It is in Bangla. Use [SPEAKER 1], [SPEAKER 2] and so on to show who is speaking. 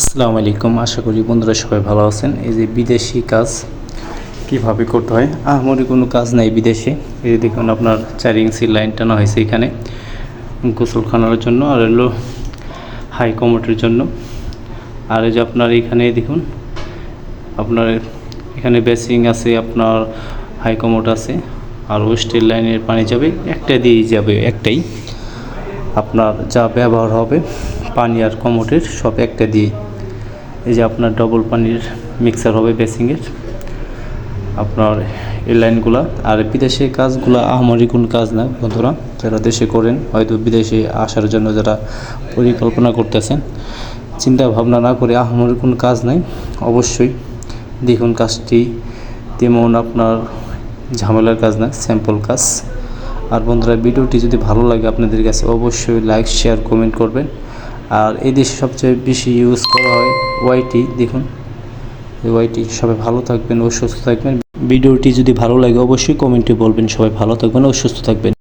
[SPEAKER 1] আসসালামু আলাইকুম। আশা করি বন্ধুরা সবাই ভালো আছেন। এই যে বিদেশি কাজ কীভাবে করতে হয়? আহামরি কোনো কাজ নাই বিদেশে। এই যে দেখুন আপনার চার ইঞ্চি লাইন টানা হয়েছে এখানে গোসলখানার জন্য আর হলো হাই কমোটের জন্য। আর এই যে আপনার এখানে দেখুন, আপনার এখানে বেসিং আছে, আপনার হাই কমোট আছে, আর ওয়েস্টের লাইনের পানি যাবে, একটা দিয়েই যাবে, একটাই। আপনার যা ব্যবহার হবে, পানি আর কমোটের সব একটা দিয়েই এই যে আপনার ডবল পানির মিক্সার হবে বেসিংয়ের আপনার এই লাইনগুলা আর বিদেশে কাজগুলো আহামরি কোনো কাজ না, বন্ধুরা। যারা দেশে করেন, হয়তো বিদেশে আসার জন্য যারা পরিকল্পনা করতেছেন, চিন্তা ভাবনা না করে আহামরি কোনো কাজ নাই। অবশ্যই দেখুন কাজটি, তেমন আপনার ঝামেলার কাজ না স্যাম্পল কাজ। আর বন্ধুরা, ভিডিওটি যদি ভালো লাগে আপনাদের কাছে অবশ্যই লাইক শেয়ার কমেন্ট করবেন। আর এই দেশে সবচেয়ে বেশি ইউজ করা হয় ওয়াইটি দেখুন। ওয়াইটি সবাই ভালো থাকবেন ও সুস্থ থাকবেন। ভিডিওটি যদি ভালো লাগে, অবশ্যই কমেন্টে বলবেন। সবাই ভালো থাকবেন ও সুস্থ থাকবেন।